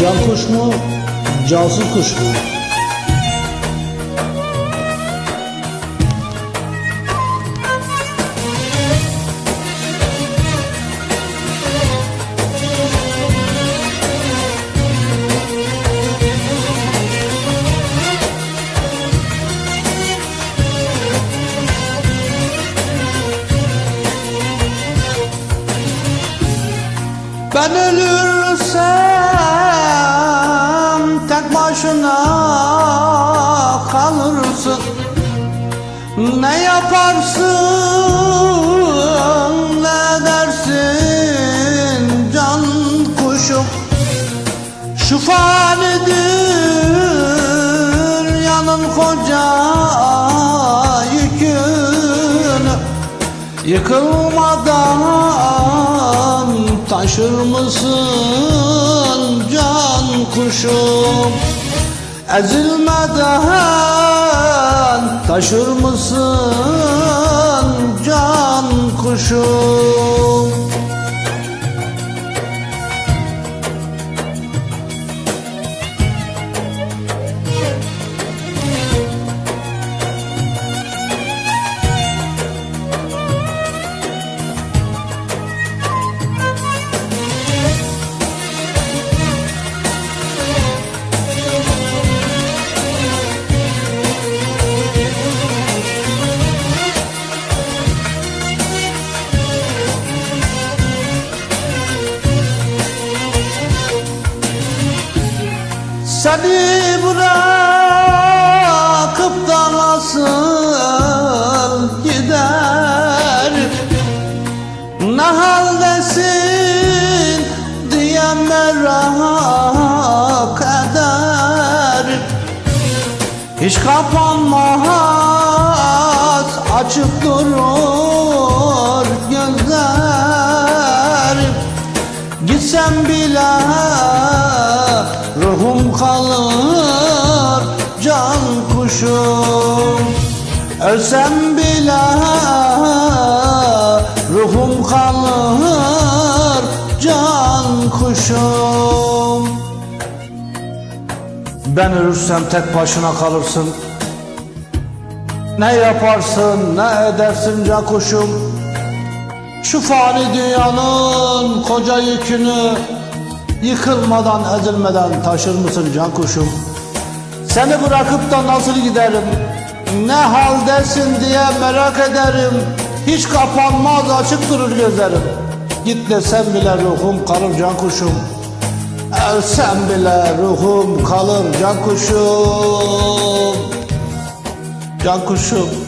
Can kuş mu? Cansız kuş mu? Ben ölürsem başına kalırsın. Ne yaparsın ne dersin can kuşum? Şu fanidir yanın koca yükünü. Yıkılmadan taşır mısın can kuşum Ezilmeden taşır mısın can kuşum Seni bırakıp da nasıl gider? Ne haldesin diye merak eder. Hiç kapanmaz açık durur gözlerim Gitsem bile kalır can kuşum. Ölsem bile ruhum kalır can kuşum. Ben ölürsem tek başına kalırsın. Ne yaparsın ne edersin can kuşum? Şu fani dünyanın koca yükünü Yıkılmadan ezilmeden taşır mısın can kuşum? Seni bırakıp da nasıl giderim? Ne haldesin diye merak ederim. Hiç kapanmaz açık durur gözlerim. Git desem bile ruhum kalır can kuşum. Ölsem bile ruhum kalır can kuşum. Can kuşum